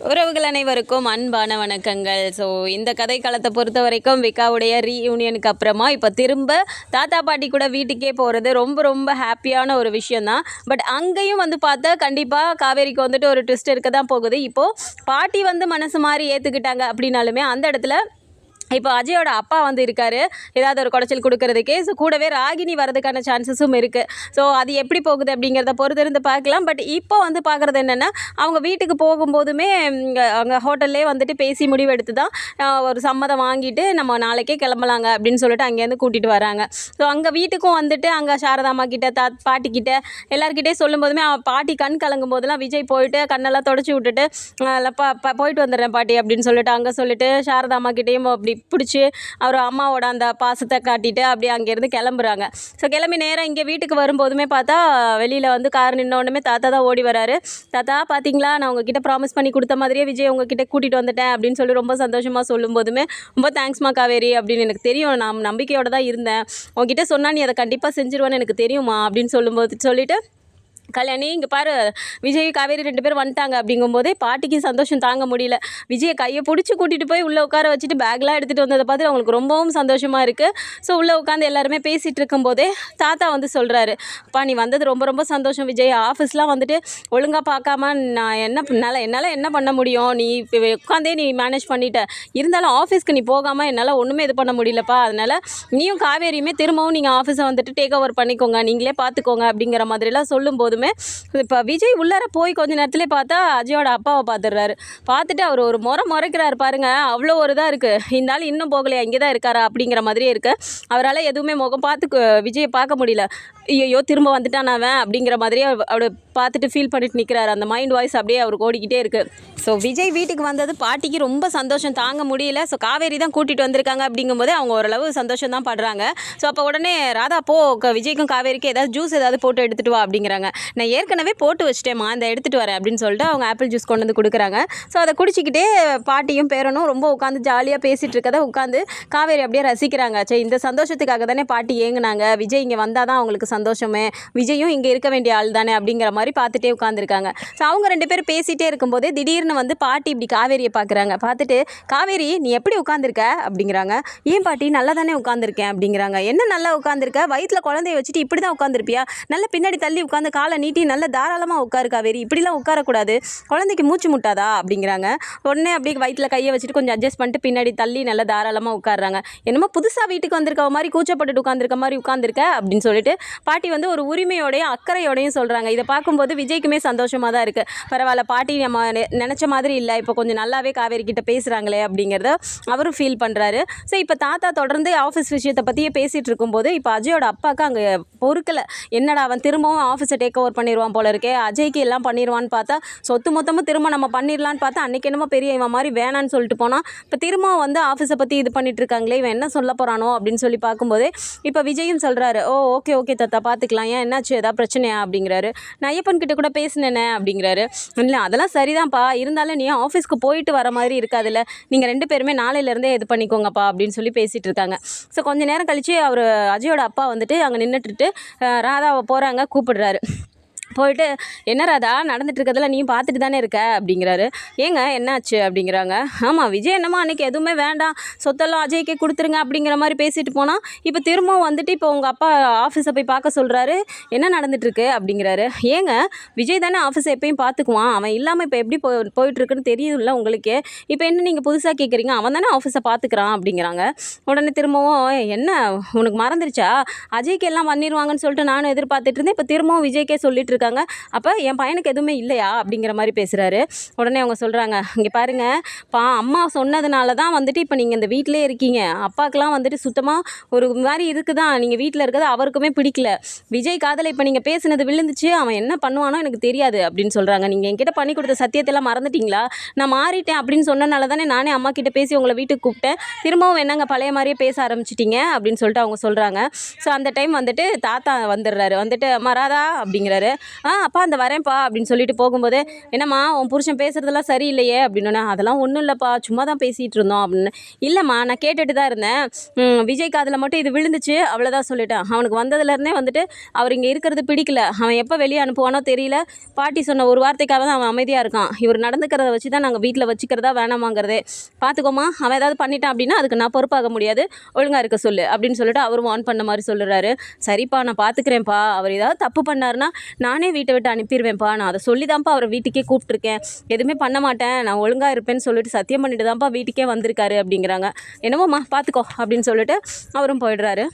உறவுகள் அனைவருக்கும் அன்பான வணக்கங்கள். ஸோ இந்த கதை காலத்தை பொறுத்த வரைக்கும் விக்காவுடைய ரீயூனியனுக்கு அப்புறமா இப்போ திரும்ப தாத்தா பாட்டி கூட வீட்டுக்கே போகிறது ரொம்ப ரொம்ப ஹாப்பியான ஒரு விஷயந்தான் பட் அங்கேயும் வந்து பார்த்தா கண்டிப்பாக காவேரிக்கு வந்துட்டு ஒரு ட்விஸ்ட் இருக்க தான் போகுது. இப்போது பாட்டி வந்து மனசு மாதிரி ஏற்றுக்கிட்டாங்க அப்படின்னாலுமே அந்த இடத்துல இப்போ அஜயோட அப்பா வந்து இருக்காரு. ஏதாவது ஒரு குடைச்சல் கொடுக்கறதுக்கே. ஸோ கூடவே ராகினி வரதுக்கான சான்சஸும் இருக்குது ஸோ அது எப்படி போகுது அப்படிங்கிறத பொறுத்திருந்து பார்க்கலாம். பட் இப்போ வந்து பார்க்குறது என்னென்னா அவங்க வீட்டுக்கு போகும்போதுமே அங்கே ஹோட்டல்லே வந்துட்டு பேசி முடிவெடுத்து தான் ஒரு சம்மதம் வாங்கிட்டு நம்ம நாளைக்கே கிளம்பலாங்க அப்படின்னு சொல்லிட்டு அங்கேருந்து கூட்டிகிட்டு வராங்க. ஸோ அங்கே வீட்டுக்கும் வந்துட்டு அங்கே சாரதாமா கிட்ட தா பாட்டிக்கிட்ட எல்லாருக்கிட்டே சொல்லும்போதுமே அவன் பாட்டி கண் கலங்கும் போதெல்லாம் விஜய் போயிட்டு கண்ணெல்லாம் தொடச்சி விட்டுட்டு பா போயிட்டு வந்துடுறேன் பாட்டி அப்படின்னு சொல்லிட்டு அங்கே சொல்லிட்டு சாரதாமா கிட்டேயும் அப்படி பிடிச்சி அவர் அம்மாவோட அந்த பாசத்தை காட்டிட்டு அப்படியே அங்கேருந்து கிளம்புறாங்க. ஸோ கிளம்பி நேராக இங்கே வீட்டுக்கு வரும்போதுமே பார்த்தா வெளியில் வந்து கார் நின்னோடனே தாத்தா தான் ஓடி வராரு. தாத்தா பார்த்தீங்களா நான் உங்ககிட்ட ப்ராமிஸ் பண்ணி கொடுத்த மாதிரியே விஜய் உங்ககிட்ட கூட்டிகிட்டு வந்துட்டேன் அப்படின்னு சொல்லி ரொம்ப சந்தோஷமாக சொல்லும்போதுமே ரொம்ப தேங்க்ஸ்மா காவேரி அப்படின்னு எனக்கு தெரியும். நான் நம்பிக்கையோட தான் இருந்தேன். உங்ககிட்ட சொன்னால் நீ அதை கண்டிப்பாக செஞ்சிருவேன்னு எனக்கு தெரியுமா? அப்படின்னு சொல்லும்போது சொல்லிட்டு கல்யாணி இங்கே பாரு விஜய் காவேரி ரெண்டு பேரும் வந்துட்டாங்க அப்படிங்கும்போதே பாட்டிக்கு சந்தோஷம் தாங்க முடியல. விஜயை கையை பிடிச்சி கூட்டிகிட்டு போய் உள்ளே உட்கார வச்சுட்டு பேக்லாம் எடுத்துகிட்டு வந்ததை பார்த்து அவங்களுக்கு ரொம்பவும் சந்தோஷமாக இருக்குது ஸோ உள்ளே உட்காந்து எல்லாருமே பேசிகிட்டு இருக்கும்போதே தாத்தா வந்து சொல்கிறாரு அப்பா நீ வந்தது ரொம்ப ரொம்ப சந்தோஷம் விஜய். ஆஃபீஸ்லாம் வந்துட்டு ஒழுங்காக பார்க்காம நான் என்ன என்னால் என்னால் என்ன பண்ண முடியும்? நீ இப்போ உட்காந்தே நீ மேனேஜ் பண்ணிட்ட. இருந்தாலும் ஆஃபீஸ்க்கு நீ போகாமல் என்னால் ஒன்றுமே இது பண்ண முடியலப்பா. அதனால் நீயும் காவேரியுமே திரும்பவும் நீங்கள் ஆஃபீஸை வந்துட்டு டேக் ஓவர் பண்ணிக்கோங்க. நீங்களே பார்த்துக்கோங்க. அப்படிங்கிற மாதிரிலாம் சொல்லும் போதுமே இப்போ விஜய் உள்ளார போய் கொஞ்ச நேரத்துலேயே பார்த்தா அஜயோட அப்பாவை பார்த்துடுறாரு. பார்த்துட்டு அவர் ஒரு முறை முறைக்கிறார் பாருங்க. அவ்வளோ ஒரு இதாக இருக்குது இந்த ஆள் இன்னும் போகலையா? இங்கே தான் இருக்காரா? அப்படிங்கிற மாதிரியே இருக்கு. அவரால் எதுவுமே முகம் பார்த்து விஜயை பார்க்க முடியல. ஐயோ திரும்ப வந்துட்டான் அவன்? அப்படிங்கிற மாதிரியே அவ- பார்த்துட்டு ஃபீல் பண்ணிட்டு நிற்கிறாரு அந்த மைண்ட் வாய்ஸ் அப்படியே அவருக்கு ஓடிக்கிட்டே இருக்குது ஸோ விஜய் வீட்டுக்கு வந்தது பாட்டிக்கு ரொம்ப சந்தோஷம். தாங்க முடியல. ஸோ காவேரி தான் கூட்டிகிட்டு வந்திருக்காங்க அப்படிங்கும்போது அவங்க ஓரளவு சந்தோஷம் தான் படுறாங்க. ஸோ அப்போ உடனே ராதா போ. விஜய்க்கும் காவேரிக்கும் ஏதாவது ஜூஸ் ஏதாவது போட்டு எடுத்துகிட்டு வா அப்படிங்கிறாங்க. நான் ஏற்கனவே போட்டு வச்சிட்டேம்மா. இந்த எடுத்துகிட்டு வரேன் அப்படின்னு சொல்லிட்டு அவங்க ஆப்பிள் ஜூஸ் கொண்டு வந்து கொடுக்குறாங்க. ஸோ அதை குடிச்சிக்கிட்டே பாட்டியும் பேரனும் ரொம்ப உட்காந்து ஜாலியாக பேசிகிட்டு இருக்கதை உட்காந்து காவேரி அப்படியே ரசிக்கிறாங்க. சரி இந்த சந்தோஷத்துக்காக தானே பாட்டி ஏங்குனாங்க. விஜய் இங்கே வந்தால் தான் அவங்களுக்கு சந்தோஷமே. விஜயும் இங்கே இருக்க வேண்டிய ஆள் தானே அப்படிங்கிற மாதிரி பார்த்துட்டே உட்காந்துருக்காங்க ஸோ அவங்க ரெண்டு பேரும் பேசிகிட்டே இருக்கும்போதே திடீர்னு வந்து பாட்டி இப்படி காவேரியை பார்க்குறாங்க. பார்த்துட்டு காவேரி நீ எப்படி உட்காந்துருக்க அப்படிங்கிறாங்க. ஏன் பாட்டி நல்லா தானே உட்காந்துருக்கேன் அப்படிங்கிறாங்க. என்ன நல்லா உட்காந்துருக்க வயிற்றில் குழந்தைய வச்சுட்டு இப்படி தான் உட்காந்துருப்பியா நல்லா பின்னாடி தள்ளி உட்காந்து காலை நீட்டி நல்ல தாராளமாக உட்காரு காவேரி. இப்படிலாம் உட்காரக்கூடாது. குழந்தைக்கு மூச்சு முட்டாதா? அப்படிங்கிறாங்க. உடனே அப்படியே வயிற்றில் கையை வச்சுட்டு கொஞ்சம் அட்ஜஸ்ட் பண்ணிட்டு பின்னாடி தள்ளி நல்லா தாராளமாக உட்காடுறாங்க என்னமோ புதுசாக வீட்டுக்கு வந்திருக்க மாதிரி கூச்சப்பட்டுட்டு உட்காந்துருக்க மாதிரி உட்காந்துருக்க அப்படின்னு சொல்லிட்டு பாட்டி வந்து ஒரு உரிமையோடையும் அக்கறையோடையும் சொல்கிறாங்க இதை பார்க்கும்போது விஜய்க்குமே சந்தோஷமாக தான் இருக்குது பரவாயில்ல பாட்டி நம்ம நெ- நினச்ச மாதிரி இல்லை. இப்போ கொஞ்சம் நல்லாவே காவேரி கிட்ட பேசுகிறாங்களே அப்படிங்கிறத அவரும் ஃபீல் பண்ணுறாரு ஸோ இப்போ தாத்தா தொடர்ந்து ஆஃபீஸ் விஷயத்தை பற்றியே பேசிகிட்டு இருக்கும்போது இப்போ அஜயோட அப்பாவுக்கு அங்கே பொறுக்கலை. என்னடா அவன் திரும்பவும் ஆஃபீஸை டேக் ஓவர் பண்ணிடுவான் போல இருக்கே. அஜய்க்கு எல்லாம் பண்ணிடுவான்னு பார்த்தா சொத்து மொத்தமும் திரும்ப நம்ம பண்ணிடலான்னு பார்த்தா அன்றைக்கி என்னமோ பெரிய இவன் மாதிரி வேணான்னு சொல்லிட்டு போனால் இப்போ திரும்பவும் வந்து ஆஃபீஸை பற்றி இது பண்ணிட்டு இருக்காங்களே இவன் என்ன சொல்ல போகிறானோ அப்படின்னு சொல்லி பார்க்கும்போதே இப்போ விஜயும் சொல்கிறாரு ஓ ஓகே ஓகே தாத்தா. பார்த்துக்கலாம் ஏன் என்னாச்சு? ஏதாவது பிரச்சனையா? அப்படிங்கிறாரு. நான் ஐயப்பன் கிட்ட கூட பேசினேனே அப்படிங்கிறாரு. இல்லை அதெல்லாம் சரிதான்ப்பா. இருந்தாலும் நீ ஆஃபீஸ்க்கு போயிட்டு வர மாதிரி இருக்காதுல்ல. நீங்கள் ரெண்டு பேருமே நாளையிலேருந்தே இது பண்ணிக்கோங்கப்பா அப்படின்னு சொல்லி பேசிகிட்டு இருக்காங்க. ஸோ கொஞ்ச நேரம் கழித்து அவர் அஜயோட அப்பா வந்துட்டு அங்கே நின்றுட்டுட்டு ராதாவை போகிறாங்க கூப்பிடுறாரு. போயிட்டு என்ன ராதா நடந்துட்டு இருக்கிறதுல நீ பார்த்துட்டு தானே இருக்க? அப்படிங்கிறாரு. ஏங்க என்னாச்சு? அப்படிங்கிறாங்க. ஆமாம் விஜய் என்னமா அன்றைக்கி எதுவுமே வேண்டாம். சொத்தெல்லாம் அஜய்க்கே கொடுத்துருங்க அப்படிங்கிற மாதிரி பேசிட்டு போனால் இப்போ திரும்பவும் வந்துட்டு இப்போ உங்கள் அப்பா ஆஃபீஸை போய் பார்க்க சொல்கிறாரு என்ன நடந்துட்டுருக்கு? அப்படிங்கிறாரு. ஏங்க விஜய் தானே ஆஃபீஸை எப்பயும் பார்த்துக்குவான். அவன் இல்லாமல் இப்போ எப்படி போ போயிட்டுருக்குன்னு தெரியும்ல உங்களுக்கே. இப்போ என்ன நீங்கள் புதுசாக கேட்குறீங்க அவன் தானே ஆஃபீஸை பார்த்துக்கிறான். அப்படிங்கிறாங்க. உடனே திரும்பவும் என்ன உனக்கு மறந்துருச்சா? அஜய்க்கு எல்லாம் பண்ணிடுவாங்கன்னு சொல்லிட்டு நானும் எதிர்பார்த்துட்டு இருந்தேன். இப்போ திரும்பவும் விஜய்க்கே சொல்லிட்டு இருக்காங்க அப்போ என் பையனுக்கு எதுவுமே இல்லையா? அப்படிங்கிற மாதிரி பேசுகிறாரு உடனே அவங்க சொல்கிறாங்க இங்கே பாருங்கள் பா அம்மா சொன்னதுனால தான் வந்துட்டு இப்போ நீங்கள் இந்த வீட்டிலே இருக்கீங்க. அப்பாக்கெலாம் வந்துட்டு சுத்தமாக ஒரு மாதிரி இருக்குதான் நீங்கள் வீட்டில் இருக்கிறது அவருக்குமே பிடிக்கல. விஜய் காதலை இப்போ நீங்கள் பேசுனது விழுந்துச்சு. அவன் என்ன பண்ணுவானோ எனக்கு தெரியாது. அப்படின்னு சொல்கிறாங்க நீங்கள் என்கிட்ட பண்ணி கொடுத்த சத்தியத்தெல்லாம் மறந்துட்டீங்களா? நான் மாறிட்டேன். அப்படின்னு சொன்னனால தானே நானே அம்மா கிட்ட பேசி உங்களை வீட்டுக்கு கூப்பிட்டேன். திரும்பவும் என்னங்க பழைய மாதிரியே பேச ஆரம்பிச்சிட்டீங்க? அப்படின்னு சொல்லிட்டு அவங்க சொல்கிறாங்க ஸோ அந்த டைம் வந்துட்டு தாத்தா வந்துடுறாரு. வந்துட்டு மறாதா அப்படிங்கிறாரு. ஆ அப்பா அந்த வரேன்ப்பா அப்படின்னு சொல்லிட்டு போகும்போது என்னம்மா உன் புருஷன் பேசுறதெல்லாம் சரியில்லையே அப்படின்னு அதெல்லாம் ஒன்றும் இல்லைப்பா சும்மா தான் பேசிகிட்டு இருந்தோம் அப்படின்னு. இல்லைம்மா நான் கேட்டுட்டு தான் இருந்தேன். விஜய் காதில் மட்டும் இது விழுந்துச்சு அவ்வளோதான் சொல்லிட்டேன் அவனுக்கு வந்ததுலேருந்தே வந்துட்டு அவர் இங்கே இருக்கிறது பிடிக்கல. அவன் எப்போ வெளியே அனுப்புவானோ தெரியல. பாட்டி சொன்ன ஒரு வார்த்தைக்காக தான் அவன் அமைதியாக இருக்கான். இவர் நடந்துக்கிறத வச்சு தான் நாங்கள் வீட்டில் வச்சுக்கிறதா வேணாமாங்கிறதே. பார்த்துக்கோமா அவன் ஏதாவது பண்ணிட்டான் அப்படின்னா அதுக்கு நான் பொறுப்பாக முடியாது. ஒழுங்காக இருக்க சொல்லு அப்படின்னு சொல்லிட்டு அவரும் ஆன் பண்ண மாதிரி சொல்லுறாரு சரிப்பா நான் பார்த்துக்கிறேன்ப்பா அவர் ஏதாவது தப்பு பண்ணாருன்னா நானே வீட்டை விட்டு அனுப்பிடுவேன்ப்பா நான் அதை சொல்லி தான்ப்பா அவரை வீட்டுக்கே கூப்பிட்ருக்கேன் எதுவுமே பண்ண மாட்டேன். நான் ஒழுங்காக இருப்பேன்னு சொல்லிட்டு சத்தியம் பண்ணிட்டு தான்ப்பா வீட்டுக்கே வந்திருக்காரு அப்படிங்கிறாங்க. என்னமோம்மா பார்த்துக்கோ அப்படின்னு சொல்லிட்டு அவரும் போயிடுறாரு.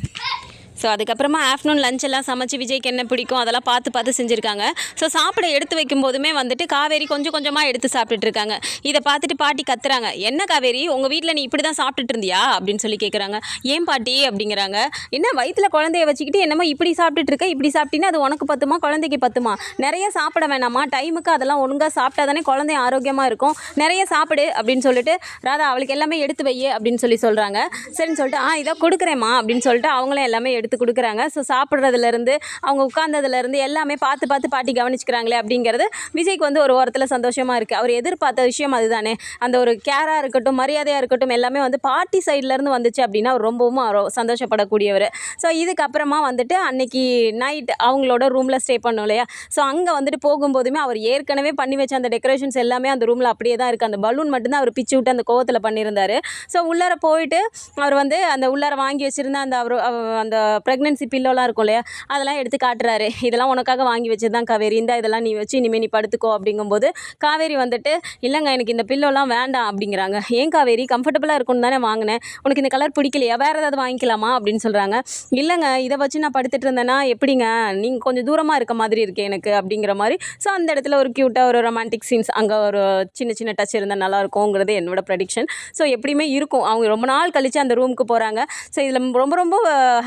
ஸோ அதுக்கப்புறமா ஆஃப்டர்நூன் லஞ்ச் எல்லாம் சமைச்சு விஜய்க்கு என்ன பிடிக்கும் அதெல்லாம் பார்த்து பார்த்து செஞ்சுருக்காங்க. ஸோ சாப்பிட எடுத்து வைக்கும் போதுமே வந்துட்டு காவேரி கொஞ்சம் கொஞ்சமாக எடுத்து சாப்பிட்டுட்டு இருக்காங்க. இதை பார்த்துட்டு பாட்டி கத்துறாங்க. என்ன காவேரி? உங்கள் வீட்டில் நீ இப்படி தான் சாப்பிட்டுட்டு இருந்தியா? அப்படின்னு சொல்லி கேட்குறாங்க ஏன் பாட்டி? அப்படிங்கிறாங்க. என்ன வயிற்றில் குழந்தைய வச்சுக்கிட்டு என்னமோ இப்படி சாப்பிட்டுட்டு இருக்க? இப்படி சாப்பிட்டீங்கன்னா அது உனக்கு பத்துமா குழந்தைக்கு பத்துமா? நிறைய சாப்பிட வேணாமா? டைமுக்கு அதெல்லாம் ஒழுங்காக சாப்பிட்டா தானே குழந்தை ஆரோக்கியமாக இருக்கும். நிறைய சாப்பிடு அப்படின்னு சொல்லிட்டு ராதா அவளுக்கு எல்லாமே எடுத்து வை அப்படின்னு சொல்லி சொல்கிறாங்க சரின்னு சொல்லிட்டு ஆ இதை கொடுக்குறேம்மா அப்படின்னு சொல்லிட்டு அவங்களும் எல்லாமே எடுத்து கொடுக்குறாங்க. ஸோ சாப்பிட்றதுலேருந்து அவங்க உட்கார்ந்ததுலேருந்து எல்லாமே பார்த்து பார்த்து பாட்டி கவனிச்சுக்கிறாங்களே அப்படிங்கிறது விஜய்க்கு வந்து ஒரு ஓரத்தில் சந்தோஷமாக இருக்குது அவர் எதிர்பார்த்த விஷயம் அதுதானே. அந்த ஒரு கேராக இருக்கட்டும் மரியாதையாக இருக்கட்டும் எல்லாமே வந்து பாட்டி சைட்லேருந்து வந்துச்சு அப்படின்னா அவர் ரொம்பவும் சந்தோஷப்படக்கூடியவர். ஸோ இதுக்கப்புறமா வந்துட்டு அன்னைக்கு நைட் அவங்களோட ரூமில் ஸ்டே பண்ணோம் இல்லையா? ஸோ அங்கே வந்துட்டு போகும்போதுமே அவர் ஏற்கனவே பண்ணி வச்ச அந்த டெக்கரேஷன்ஸ் எல்லாமே அந்த ரூமில் அப்படியே தான் இருக்குது அந்த பலூன் மட்டும்தான் அவர் பிச்சு விட்டு அந்த கோவத்தில் பண்ணியிருந்தார். ஸோ உள்ளார போயிட்டு அவர் வந்து அந்த உள்ளார வாங்கி வச்சுருந்த அந்த அவர் அந்த ப்ரெக்னென்சி பில்லோலாம் இருக்கும் இல்லையா? அதெல்லாம் எடுத்து காட்டுறாரு. இதெல்லாம் உனக்காக வாங்கி வச்சது தான் காவேரி. இந்த இதெல்லாம் நீ வச்சு இனிமேல் நீ படுத்துக்கோ அப்படிங்கும்போது காவேரி வந்துட்டு இல்லைங்க எனக்கு இந்த பில்லோலாம் வேண்டாம் அப்படிங்கிறாங்க. ஏன் காவேரி? கம்ஃபர்டபுளாக இருக்கும்னு தானே வாங்கினேன். உனக்கு இந்த கலர் பிடிக்கலையா? வேறு ஏதாவது வாங்கிக்கலாமா? அப்படின்னு சொல்கிறாங்க இல்லைங்க இதை வச்சு நான் படுத்துட்டு இருந்தேன்னா எப்படிங்க? நீங்கள் கொஞ்சம் தூரமாக இருக்க மாதிரி இருக்கு எனக்கு அப்படிங்கிற மாதிரி. ஸோ அந்த இடத்துல ஒரு க்யூட்டாக ஒரு ரொமான்டிக் சீன்ஸ் அங்கே ஒரு சின்ன சின்ன டச் இருந்தால் நல்லா இருக்கும்ங்கிறது என்னோட ப்ரெடிக்ஷன் ஸோ எப்படியுமே இருக்கும். அவங்க ரொம்ப நாள் கழித்து அந்த ரூமுக்கு போகிறாங்க ஸோ இதில் ரொம்ப ரொம்ப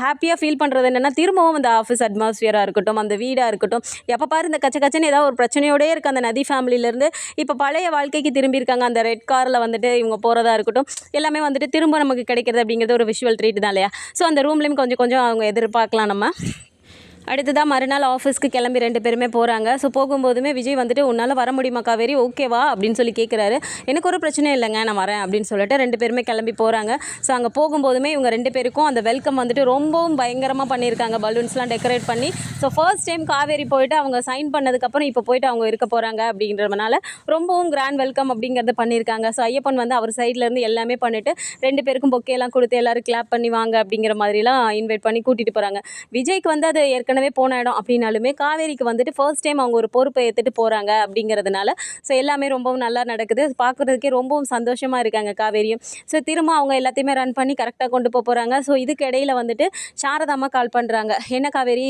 ஹாப்பியாக ஃபீல் பண்ணுறது என்னென்னா திரும்பவும் அந்த ஆஃபீஸ் அட்மாஸ்ஃபியராக இருக்கட்டும் அந்த வீடாக இருக்கட்டும் எப்போ பாரு இந்த கச்ச கச்சன்னு ஏதாவது ஒரு பிரச்சனையோடயே இருக்குது அந்த நதி ஃபேமிலியிலேருந்து இப்போ பழைய வாழ்க்கைக்கு திரும்பியிருக்காங்க அந்த ரெட் காரில் வந்துட்டு இவங்க போகிறதா இருக்கட்டும் எல்லாமே வந்துட்டு திரும்ப நமக்கு கிடைக்கிறது அப்படிங்கிறது ஒரு விஷுவல் ட்ரீட் தான் இல்லையா? ஸோ அந்த ரூம்லேயும் கொஞ்சம் கொஞ்சம் அவங்க எதிர்பார்க்கலாம் நம்ம. அடுத்ததாக மறுநாள் ஆஃபீஸ்க்கு கிளம்பி ரெண்டு பேருமே போகிறாங்க ஸோ போகும்போதுமே விஜய் வந்துட்டு உன்னால் வர முடியுமா காவேரி? ஓகேவா அப்படின்னு சொல்லி கேட்குறாரு எனக்கு ஒரு பிரச்சனையும் இல்லைங்க நான் வரேன் அப்படின்னு சொல்லிட்டு ரெண்டு பேருமே கிளம்பி போகிறாங்க ஸோ அங்கே போகும்போதுமே இவங்க ரெண்டு பேருக்கும் அந்த வெல்கம் வந்துட்டு ரொம்பவும் பயங்கரமாக பண்ணியிருக்காங்க. பலூன்ஸ்லாம் டெக்கரேட் பண்ணி. ஸோ ஃபர்ஸ்ட் டைம் காவேரி போயிட்டு அவங்க சைன் பண்ணதுக்கப்புறம் இப்போ போயிட்டு அவங்க இருக்க போகிறாங்க அப்படின்றதுனால ரொம்பவும் கிராண்ட் வெல்கம் அப்படிங்கிறத பண்ணியிருக்காங்க. ஸோ ஐயப்பன் வந்து அவர் சைட்லேருந்து எல்லாமே பண்ணிவிட்டு ரெண்டு பேருக்கும் பொக்கேலாம் கொடுத்து எல்லோரும் கிளாப் பண்ணி வாங்க அப்படிங்கிற மாதிரிலாம் இன்வைட் பண்ணி கூட்டிகிட்டு போகிறாங்க விஜய்க்கு வந்து அது ஏற்கனவே போன இடம் அப்படின்னாலுமே காவேரிக்கு வந்துட்டு ஃபர்ஸ்ட் டைம் அவங்க ஒரு பொறுப்பை ஏற்றுட்டு போகிறாங்க அப்படிங்கிறதுனால. ஸோ எல்லாமே ரொம்பவும் நல்லா நடக்குது. பார்க்குறதுக்கே ரொம்பவும் சந்தோஷமாக இருக்காங்க காவேரியும். ஸோ திரும்ப அவங்க எல்லாத்தையுமே ரன் பண்ணி கரெக்டாக கொண்டு போக போகிறாங்க ஸோ இதுக்கு இடையில வந்துட்டு சாரதாம்மா கால் பண்ணுறாங்க என்ன காவேரி?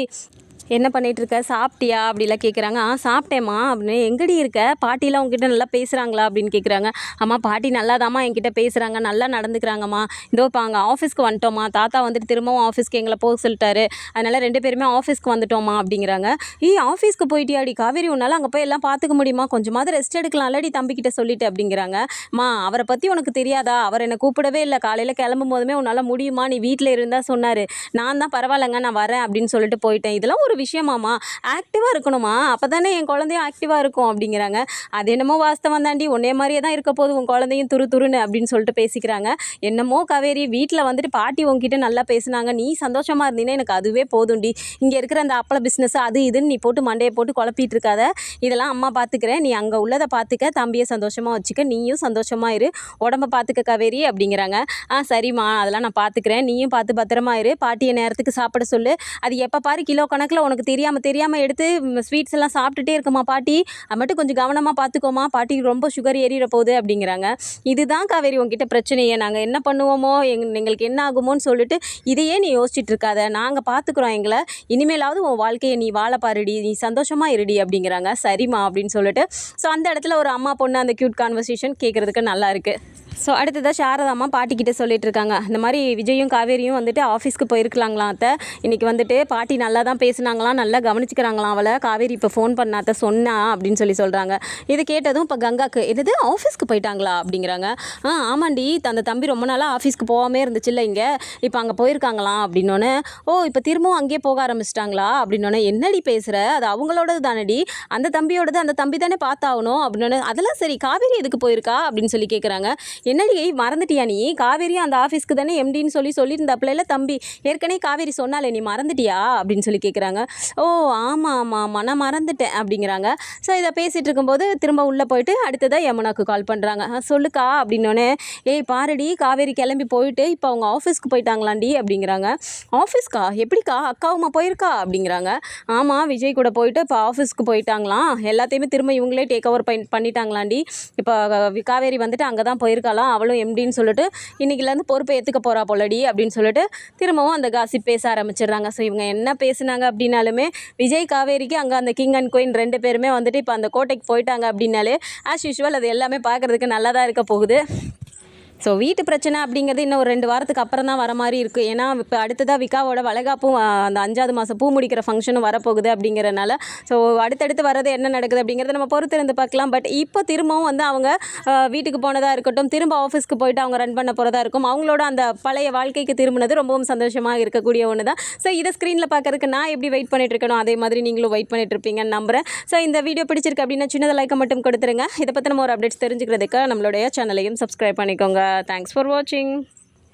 என்ன பண்ணிகிட்ருக்க இருக்க சாப்பிட்டியா? அப்படிலாம் கேட்குறாங்க ஆ சாப்பிட்டேம்மா. அப்படின்னு எங்கடி இருக்க? பாட்டிலாம் உங்ககிட்ட நல்லா பேசுகிறாங்களா அப்படின்னு கேட்குறாங்க அம்மா பாட்டி நல்லாதாம்மா என்கிட்ட பேசுகிறாங்க நல்லா நடந்துக்கிறாங்கம்மா. இதோ இப்போ அங்கே ஆஃபீஸ்க்கு வந்துட்டோம்மா. தாத்தா வந்துட்டு திரும்பவும் ஆஃபீஸ்க்கு எங்களை போக சொல்லிட்டாரு. அதனால் ரெண்டு பேருமே ஆஃபீஸ்க்கு வந்துட்டோம்மா. அப்படிங்கிறாங்க. ஈ ஆஃபீஸ்க்கு போயிட்டியாடி? காவேரி உன்னால் அங்கே போய் எல்லாம் பார்த்துக்க முடியுமா? கொஞ்சமாவது ரெஸ்ட் எடுக்கலாம்லடி தம்பிக்கிட்ட சொல்லிட்டு. அப்படிங்கிறாங்க. மா அவரை பற்றி உனக்கு தெரியாதா? அவர் என்னை கூப்பிடவே இல்லை. காலையில் கிளம்பும் போதுமே உன்னால் முடியுமா? நீ வீட்டில் இருந்தால் சொன்னார். நான் தான் பரவாயில்லங்க நான் வரேன். அப்படின்னு சொல்லிட்டு போயிட்டேன். இதெல்லாம் ஒரு விஷயமாம்மா ஆக்டிவாக இருக்கணுமா? அப்போ தானே என் குழந்தையும் ஆக்டிவாக இருக்கும் அப்படிங்கிறாங்க. அது என்னமோ வாஸ்தவம் தாண்டி ஒன்றே மாதிரியே தான் இருக்க போது உன் குழந்தையும் துரு துருன்னு அப்படின்னு சொல்லிட்டு பேசிக்கிறாங்க. என்னமோ காவேரி வீட்டில் வந்துட்டு பாட்டி உங்ககிட்ட நல்லா பேசுனாங்க. நீ சந்தோஷமாக இருந்தீங்கன்னா எனக்கு அதுவே போதும்டி. இங்கே இருக்கிற அந்த அப்பள பிஸ்னஸ் அது இதுன்னு நீ போட்டு மண்டையை போட்டு குழப்பிட்டு இருக்காத. இதெல்லாம் அம்மா பார்த்துக்கிறேன் நீ அங்கே உள்ளதை பார்த்துக்க தம்பியை சந்தோஷமாக வச்சுக்க. நீயும் சந்தோஷமாக இரு. உடம்ப பார்த்துக்க காவேரி அப்படிங்கிறாங்க. ஆ சரிம்மா. அதெல்லாம் நான் பார்த்துக்கிறேன் நீயும் பார்த்து பத்திரமா இரு. பாட்டியை நேரத்துக்கு சாப்பிட சொல்லு. அது எப்போ பாரு கிலோ கணக்கில் உனக்கு தெரியாமல் தெரியாமல் எடுத்து ஸ்வீட்ஸ் எல்லாம் சாப்பிட்டுட்டே இருக்குமா பாட்டி? அது மட்டும் கொஞ்சம் கவனமாக பார்த்துக்கோமா பாட்டி ரொம்ப சுகர் ஏறிட போகுது அப்படிங்கிறாங்க. இதுதான் காவேரி உங்ககிட்ட பிரச்சனையே. நாங்கள் என்ன பண்ணுவோமோ எங் எங்களுக்கு என்ன ஆகுமோன்னு சொல்லிட்டு இதையே நீ யோசிச்சுட்டு இருக்காத. நாங்கள் பார்த்துக்குறோம் எங்களை. இனிமேலாவது உன் வாழ்க்கையை நீ வாழப்பாருடி நீ சந்தோஷமாக இருடி அப்படிங்கிறாங்க. சரிம்மா அப்படின்னு சொல்லிட்டு. ஸோ அந்த இடத்துல ஒரு அம்மா பொண்ணு அந்த க்யூட் கான்வர்சேஷன் கேட்குறதுக்கு நல்லா இருக்குது ஸோ அடுத்ததாக சாரதாம்மா பாட்டிக்கிட்ட சொல்லிட்டு இருக்காங்க இந்த மாதிரி விஜயும் காவேரியும் வந்துட்டு ஆஃபீஸ்க்கு போயிருக்கலாங்களா அத்தை? இன்றைக்கி வந்துட்டு பாட்டி நல்லா தான் பேசுனாங்களாம் நல்லா கவனிச்சுக்கிறாங்களாம் அவளை? காவேரி இப்போ ஃபோன் பண்ணாத்த சொன்னா அப்படின்னு சொல்லி சொல்கிறாங்க இது கேட்டதும் இப்போ கங்காக்கு என்னது ஆஃபீஸ்க்கு போயிட்டாங்களா அப்படிங்கிறாங்க. ஆ ஆமாண்டி அந்த தம்பி ரொம்ப நாளாக ஆஃபீஸ்க்கு போகாமே இருந்துச்சுல்ல இங்கே? இப்போ அங்கே போயிருக்காங்களாம் அப்படின்னோடனே ஓ இப்போ திரும்பவும் அங்கேயே போக ஆரம்பிச்சிட்டாங்களா அப்படின்னோடனே என்னடி பேசுகிற அது அவங்களோடது தானடி. அந்த தம்பியோடது அந்த தம்பி தானே பார்த்தாகணும் அப்படின்னோடனே அதெல்லாம் சரி காவேரி எதுக்கு போயிருக்கா அப்படின்னு சொல்லி கேட்குறாங்க என்னடி மறந்துட்டியா நீ? காவேரி அந்த ஆஃபீஸ்க்கு தானே எம்டின்னு சொல்லி சொல்லியிருந்தாப்புல. தம்பி ஏற்கனவே காவேரி சொன்னாலே நீ மறந்துட்டியா? அப்படின்னு சொல்லி கேட்குறாங்க ஓ ஆமாம் ஆமாம் ஆமாம் நான் மறந்துட்டேன் அப்படிங்கிறாங்க. ஸோ இதை பேசிகிட்டு இருக்கும்போது திரும்ப உள்ளே போயிட்டு அடுத்ததாக யமுனாக்கு கால் பண்ணுறாங்க சொல்லுக்கா அப்படின்னோடனே ஏய் பாருடி காவேரி கிளம்பி போயிட்டு இப்போ அவங்க ஆஃபீஸ்க்கு போயிட்டாங்களாண்டி? அப்படிங்கிறாங்க. ஆஃபீஸ்க்கா எப்படிக்கா? அக்காவுமா போயிருக்கா? அப்படிங்கிறாங்க. ஆமாம் விஜய் கூட போயிட்டு இப்போ ஆஃபீஸ்க்கு போயிட்டாங்களாம். எல்லாத்தையுமே திரும்ப இவங்களே டேக் ஓவர் பண்ணிட்டாங்களாண்டி. இப்போ காவேரி வந்துட்டு அங்கே தான் போயிருக்காளாம். அவளும் எம்டின்னு சொல்லிட்டு இன்னைக்குலேருந்து பொறுப்பை ஏற்றுக்க போகிறா போலடி அப்படின்னு சொல்லிட்டு திரும்பவும் அந்த காசி பேச ஆரம்பிச்சிடுறாங்க. ஸோ இவங்க என்ன பேசுனாங்க அப்படின்னாலுமே விஜய் காவேரிக்கு அங்கே அந்த கிங் அண்ட் குயின் ரெண்டு பேருமே வந்துட்டு இப்போ அந்த கோட்டைக்கு போயிட்டாங்க அப்படின்னாலே ஆஸ் யூஷுவல் அது எல்லாமே பார்க்குறதுக்கு நல்லா தான் இருக்க போகுது. ஸோ வீட்டு பிரச்சனை அப்படிங்கிறது இன்னும் ஒரு ரெண்டு வாரத்துக்கு அப்புறம் தான் வர மாதிரி இருக்குது ஏன்னா இப்போ அடுத்ததாக விகாவோட வளகாப்பும் அந்த அஞ்சாவது மாதம் பூ முடிக்கிற ஃபங்க்ஷனும் வரப்போகுது அப்படிங்கிறனால ஸோ அடுத்தடுத்து வரது என்ன நடக்குது அப்படிங்கிறத நம்ம பொறுத்திருந்து பார்க்கலாம். பட் இப்போ திரும்பவும் வந்து அவங்க வீட்டுக்கு போனதாக இருக்கட்டும் திரும்ப ஆஃபீஸ்க்கு போயிட்டு அவங்க ரன் பண்ண போகிறதா இருக்கும் அவங்களோட அந்த பழைய வாழ்க்கைக்கு திரும்பினது ரொம்பவும் சந்தோஷமாக இருக்கக்கூடிய ஒன்று தான். ஸோ இதை ஸ்க்ரீனில் பார்க்கறதுக்கு நான் எப்படி வெயிட் பண்ணிட்டு இருக்கணும் அதே மாதிரி நீங்களும் வெயிட் பண்ணிட்டு இருப்பீங்கன்னு நம்புறேன். ஸோ இந்த வீடியோ பிடிச்சிருக்கு அப்படின்னா சின்னதாக லைக்கை மட்டும் கொடுத்துருங்க. இதை பற்றின ஒரு அப்டேட்ஸ் தெரிஞ்சுக்கிறதுக்கு நம்மளுடைய சேனலையும் சப்ஸ்கிரைப் பண்ணிக்கோங்க. Uh, thanks for watching.